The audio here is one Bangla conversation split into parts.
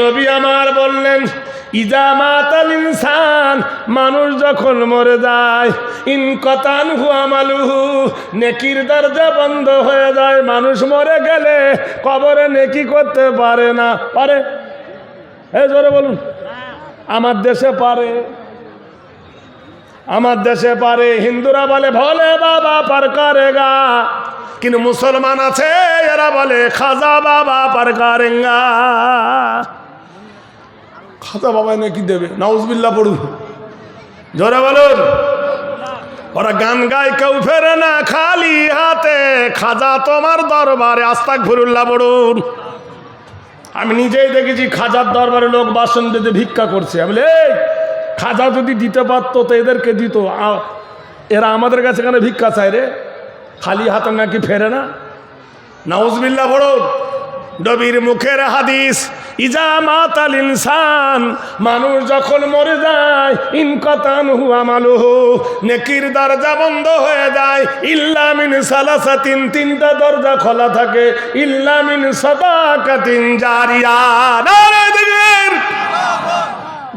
নবী আমার বললেন ইজামাতাল ইনসান, মানুষ যখন মরে যায় ইনকতান হুয়ামালুহু নেকির দরজা বন্ধ হয়ে যায়। মানুষ মরে গেলে কবরে নেকি করতে পারে না। পারে? এই জোরে বলুন। আমার দেশে পারে। আমার দেশে পারে। হিন্দুরা বলে, ভোলে বাবা পার করেগা। কিন্তু মুসলমান আছে, এরা বলে, খাজা বাবা পার করেঙ্গা খাজা বাবা নাকি দেবে? নাউজবিল্লা পড়ুন। জোরে বলুন। ওরা গান গায়, কেউ ফেরে না খালি হাতে। খাজা তোমার দরবারে আস্তাক ফিরুল্লাহ পড়ুন। আমি নিজেই দেখেছি খাজার দরবারে লোক বাসন দিতে ভিক্ষা করছে। আমি এই, খাজা যদি দিতে পারতো তো এদেরকে দিত। এরা আমাদের কাছে কেন ভিক্ষা চায় রে? খালি হাতে নাকি ফেরে না? নাউজবিল্লা পড়ুন। নবীর মুখের হাদিস। ইজা মাতাল ইনসান, মানুষ যখন মরে যায় ইনকতান হুয়া মালুহু, নেকির দরজা বন্ধ হয়ে যায় ইল্লামিন সালাসাতিন, তিনটা দরজা খোলা থাকে ইল্লামিন সাদাকাতিন জারিয়া।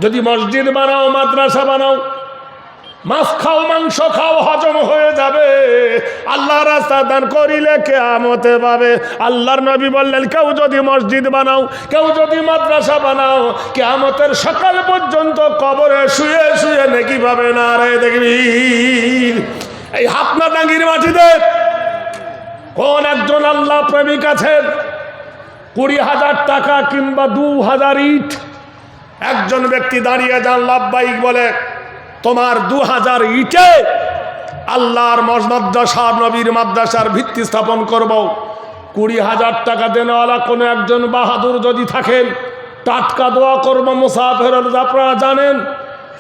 যদি মসজিদ বানাও, মাদ্রাসা বানাও মাছ খাও, মাংস খাও, হজম হয়ে যাবে। আল্লাহ রাস্তা দান করিলে কেয়ামতে পাবে। আল্লাহর নবী বললেন, কেউ যদি মসজিদ বানাও, কেউ যদি মাদ্রাসা বানাও, কেয়ামতের সকাল পর্যন্ত কবরে শুয়ে শুয়ে নাকি পাবে না রে দেখবি এই হাতনা ডাঙ্গির মাটিতে। কোন একজন আল্লাহ প্রেমিক আছেন? কুড়ি হাজার টাকা কিংবা দু হাজার ইট। একজন ব্যক্তি দাঁড়িয়ে যান লাভবাহিক বলে তোমার দু হাজার ইটে আল্লাহর মজ মাদ্রাসার নবীর মাদ্রাসার ভিত্তি স্থাপন করব। কুড়ি হাজার টাকা দেনওয়ালা কোনো একজন বাহাদুর যদি থাকেন, টাটকা দোয়া করব মুসাফের আপনারা জানেন,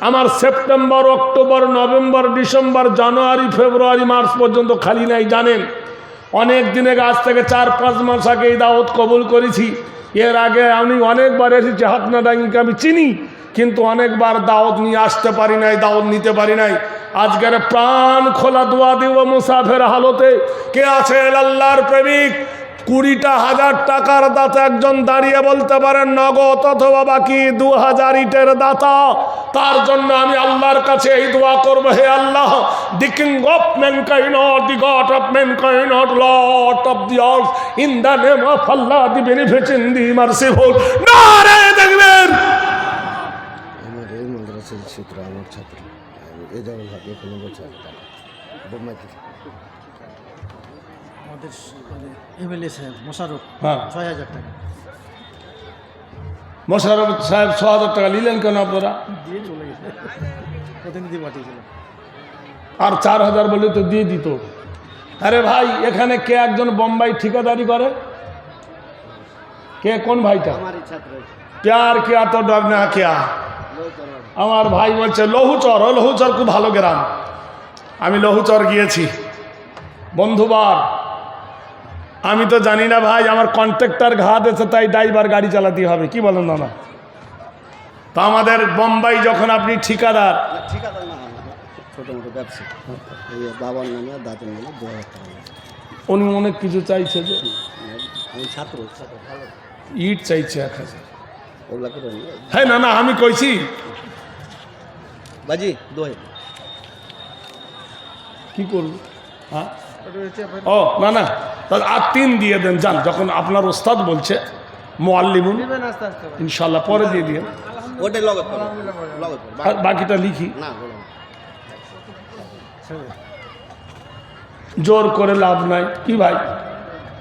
আমার September, October, November, December, January, February, March পর্যন্ত খালি নাই, জানেন। অনেক দিনে আজ থেকে চার, পাঁচ মাস আগে এই দাওয়াত কবুল করেছি। এর আগে আমি অনেকবার এসেছি হাতনা ডাঙ্গিকে আমি চিনি। কিন্তু অনেকবার দাওয়াত নিয়ে আসতে পারি নাই, দাওয়াত নিতে পারি নাই। আজকের প্রাণ খোলা দোয়া দিব মুসাফের হালতে। কে আছে আল্লাহর প্রেমিক? কুড়িটা হাজার টাকার দাতা একজন দাঁড়িয়ে বলতে পারেন, নগদ অথবা বাকি দু হাজার ইটের দাতা। তার জন্য আমি আল্লাহর কাছে এই দোয়া করব, হে আল্লাহ। The king of mankind the god of mankind lord of the earth in the name of Allah the beneficent the merciful নারে দেখবেন ছাত্র আমার ছাত্র। এ যেমন ভাবে কোনো বছর বোম্বাই থেকে আমাদের এমএলএ সাহেব মোশারফ হ্যাঁ। ছয় হাজার টাকা। মোশারফ সাহেব ছ হাজার টাকা নিলেন কেন আপনারা? দিয়ে চলে গেছে। প্রতিনিধি পাঠিয়েছিল আর চার হাজার বলে তো দিয়ে দিত। আরে ভাই এখানে কে একজন বোম্বাই ঠিকাদারি করে? কে কোন ভাইটা? ছাত্র। প্যার কেয়া তো ডরনা কেয়া আমার ভাই বলছে লহুচর ও লহুচর খুব ভালো গ্রাম আমি লহুচর গিয়েছি বন্ধুবার আমি তো জানি না ভাই আমার কন্ট্রাক্টর ঘাত আছে তাই ড্রাইভার গাড়ি চালাতে হবে কি বলেন দাদা তা আমাদের বোম্বাই যখন আপনি ঠিকাদার ঠিকাদার না ছোটো মোটো ব্যবসা বাবার নামে দাদুর নামে দু হাজার টাকা লাগে। উনি অনেক কিছু চাইছে যে ছাত্র ইট চাইছে এক হাজার ওগুলা করে হ্যাঁ না না আমি কইছি। বাজি দু হাজার কি করব? হ্যাঁ? ও না না তাহলে আর তিন দিয়ে দেন যান যখন আপনার ওস্তাদ বলছে মোয়াল্লিমুন ইনশাল্লাহ পরে দিয়ে দিয়ে লগত। আর বাকিটা লিখি। জোর করে লাভ নাই। কি ভাই?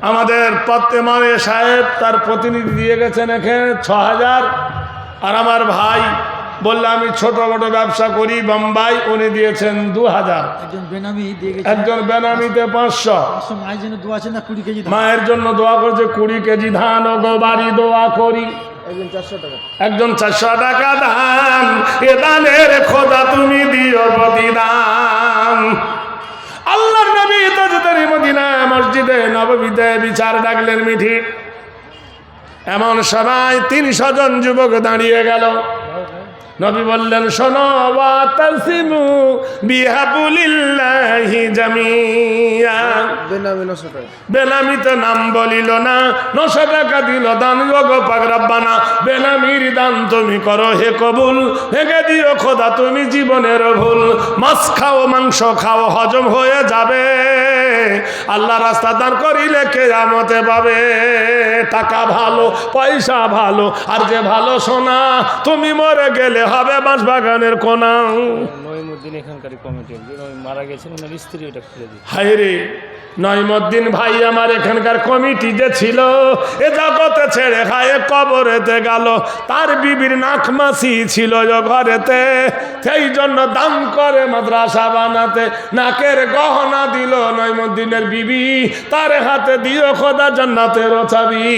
আমাদের পত্তেমানে সাহেব তার প্রতিনিধি দিয়ে গেছেন এখানে ছ হাজার আর আমার ভাই বললে আমি ছোট মোটো ব্যবসা করি বোম্বাই। উনি দিয়েছেন দু হাজার একজন বেনামি দিয়ে একজন বেনামিতে পাঁচশো। মায়ের জন্য ধান। দোয়া করছে কুড়ি কেজি ধান। ও গো বাড়ি দোয়া করি। একজন চারশো টাকা। একজন চারশো টাকা দান এ দানের খোদা তুমি দিও প্রতিদান। তাজদারি মদিনা মসজিদে নববীতে বিচার ডাকলেন মিঠি। এমন সবাই তিনশো জন যুবক দাঁড়িয়ে গেল। নবী বললেন শোনো ওয়াতাসিমু বিহাবুলিল্লাহি জামিয়া। বেনামি টাকা। বেনামিতে নাম বলিল না নশো টাকা দিল দান গো পাগরাব্বানা বেনামির দান তুমি করো হে কবুল ভেঙে দিও খোদা তুমি জীবনের ভুল। মাছ খাও মাংস খাও হজম হয়ে যাবে। আল্লাহ রাস্তা দান করিলে কে আমতে পাবে। টাকা ভালো পয়সা ভালো আর যে ভালো সোনা তুমি মরে গেলে হবে বাঁশ বাগানের কোনা নইমুদ্দিন এখানকার কমিটি মারা গেছেন ওনার স্ত্রী ওটা খুলে দিই হায় রে। নয়মদ্দিন ভাই আমার এখানকার কমিটি যে ছিল, এ জগতে ছেড়ে খায় কবরেতে গেল। তার বিবির নাক মাসি ছিল ঘরেতে। সেই জন্য দাম করে মাদ্রাসা বানাতে নাকের গহনা দিল নয়মদ্দিনের বিবি। তার হাতে দিও খোদা জান্নাতের চাবি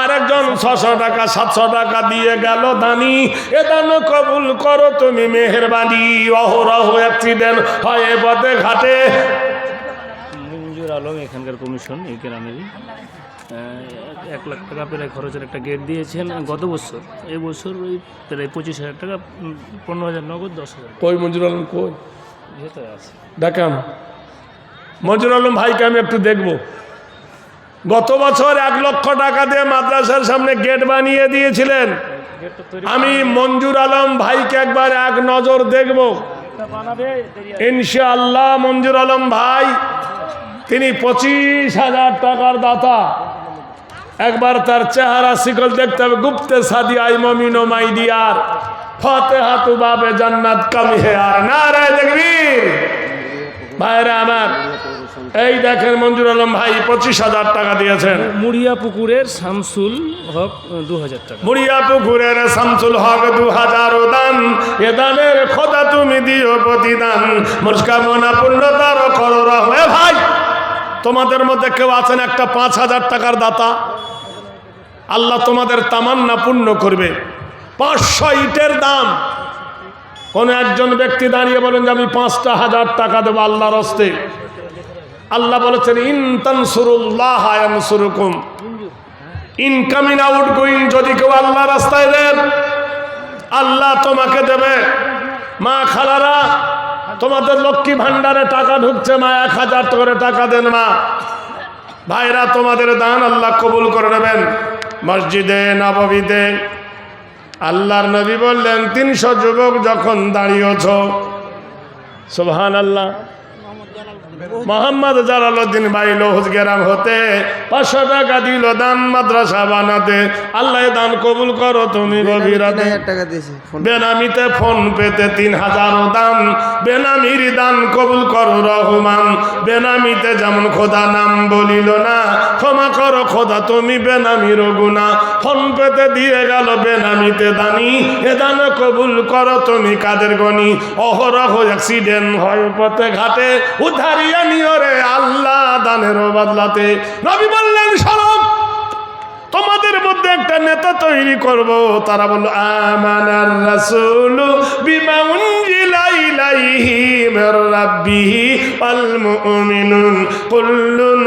আরেকজন ছশো টাকা, সাতশো টাকা দিয়ে গেল দানি। এ দান কবুল করো তুমি মেহরবানি। অহরহ অ্যাক্সিডেন্ট হয় পথে ঘাটে। আলম এখানকার কমিশন এই গ্রামেরই। এক লাখ টাকা প্রায় খরচের একটা গেট দিয়েছেন। গত বছর এই বছর ওই প্রায় পঁচিশ হাজার টাকা পনেরো হাজার নগদ দশ হাজার কই মঞ্জুর আলম কই? ভেতরে আছে। মঞ্জুর আলম ভাইকে আমি একটু দেখব। গত বছর এক লক্ষ টাকা দিয়ে মাদ্রাসার সামনে গেট বানিয়ে দিয়েছিলেন। আমি মঞ্জুর আলম ভাইকে একবার এক নজর দেখব। ইনশাআল্লাহ মঞ্জুর আলম ভাই তিনি পঁচিশ হাজার টাকার দাতা। একবার তার চেহারা শিকল দেখতে হবে গুপ্তে সাদি আই মমিনো মাই দিয়ার। ফতে হাতু বাবে জান্নাত কম হে আর। নারায় দেখবীর ভাইরা আমার এই দেখেন মঞ্জুর আলম ভাই পঁচিশ হাজার টাকা দিয়েছেন। মুড়িয়া পুকুরের শামসুল হক দু হাজার টাকা। মুড়িয়া পুকুরের শামসুল হক দু হাজার দান এ দানের খোদা তুমি দিও প্রতিদান। মুস্কামনা পূর্ণতার করো রহম। এ ভাই! তোমাদের মধ্যে কেউ আছেন একটা পাঁচ হাজার টাকার দাতা? আল্লাহ তোমাদের তামান্না পূর্ণ করবে। পাঁচশো ইটের দাম। কোন একজন ব্যক্তি দাঁড়িয়ে বলেন যে, আমি পাঁচটা হাজার টাকা দেবো আল্লাহর হস্তে। আল্লাহ বলেছেন, ইন তানসুরুল্লাহ ইয়ানসুরুকুম। ইনকামিং আউট গোয়িং, যদি কেউ আল্লাহ রাস্তায় দেন, আল্লাহ তোমাকে দেবে। মা খালারা তোমাদের লক্ষ্মী ভান্ডারে টাকা ঢুকছে মা, এক হাজার করে টাকা দেন মা। ভাইরা, তোমাদের দান আল্লাহ কবুল করে নেবেন। মসজিদে নববীতে আল্লাহর নবী বললেন, তিনশো যুবক যখন দাঁড়িয়েছ সুবহান আল্লাহ মোহাম্মদ জালালউদ্দিন ভাই লোহজ গেরাম হতে পাঁচশো টাকা দিল দান মাদ্রাসা বানাতে। আল্লাহ দান কবুল করো তুমি গভীরাতে বেনামিতে ফোন পেতে তিন হাজার দান। বেনামির দান কবুল করো রহমান। বেনামিতে যেমন খোদা নাম বলিল না ক্ষমা করো খোদা তুমি বেনামির গুণা। ফোন পেতে দিয়ে গেল বেনামিতে দানি। এ দান কবুল করো তুমি কাদের গনি। অহরহ অ্যাক্সিডেন্ট হয় পথে ঘাটে। আল্লাহ দানের বদলাতে। নবী বললেন সরব তোমাদের মধ্যে একটা নেতা তৈরি করব। তারা বলল, আমানার রাসূল বিমা মির রাব্বিহি মুমিনুন কুল্লুন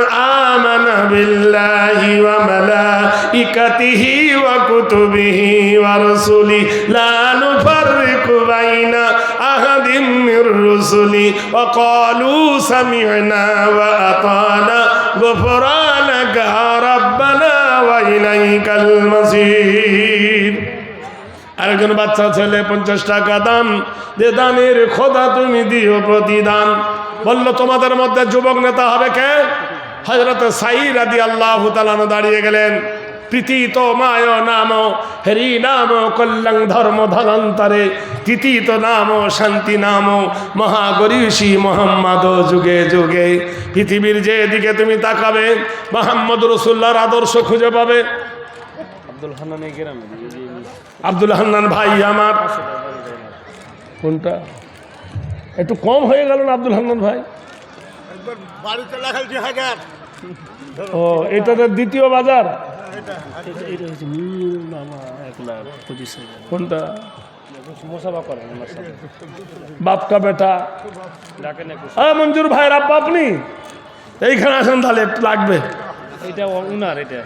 আমানা বিল্লাহি ওয়া মালাইকাতিহি ওয়া কুতুবিহি ওয়া রাসূলি লা নুফাররিকু বাইনা ক্বালু সামি'না ওয়া আতানা গুফরানাকা রাব্বানা ওয়াইলাইকাল মাসির আরেকজন বাচ্চা ছেলে পঞ্চাশ টাকা দান, যে দানের খোদা তুমি দিও প্রতিদান। বলল, তোমাদের মধ্যে যুবক নেতা হবে কে? হজরত সাই রাদি আল্লাহ দাঁড়িয়ে গেলেন। প্রীতিত মায় নাম হরি নাম কল্যাণ ধর্ম ধনন্তরে তৃতীত নাম শান্তি নাম মহাগরিষী মোহাম্মদ যুগে যুগে। পৃথিবীর যে দিকে তুমি তাকাবে মোহাম্মদ রসুল্লাহর আদর্শ খুঁজে পাবে। আব্দুল হান্নান এই গ্রামে? আব্দুল হান্নান ভাই আমার। কোনটা? একটু কম হয়ে গেল না আব্দুল হান্নান ভাই? ও এটা তো দ্বিতীয় বাজার? কোনটা? বাপকা বেটা? হ্যাঁ মঞ্জুর ভাইয়ের আব্বা আপনি? এইখানে আসেন তাহলে একটু লাগবে। এটা উনার এটা।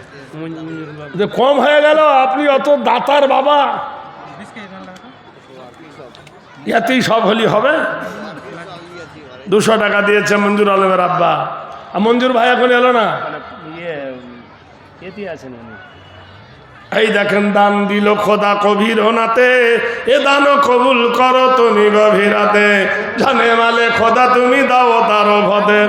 যে কম হয়ে গেল আপনি অত দাতার বাবা। ইয়াতেই সব হলি হবে। দুশো টাকা দিয়েছে মঞ্জুর আলমের আব্বা। মঞ্জুর ভাই এখন এলো না? ইয়ে এতে আছেন উনি। এই দেখেন দান দিল খোদা কবির হোনাতে এ দান কবুল করো তুমি গভীরাতে। জানে মালে খোদা তুমি দাও তার ভদে।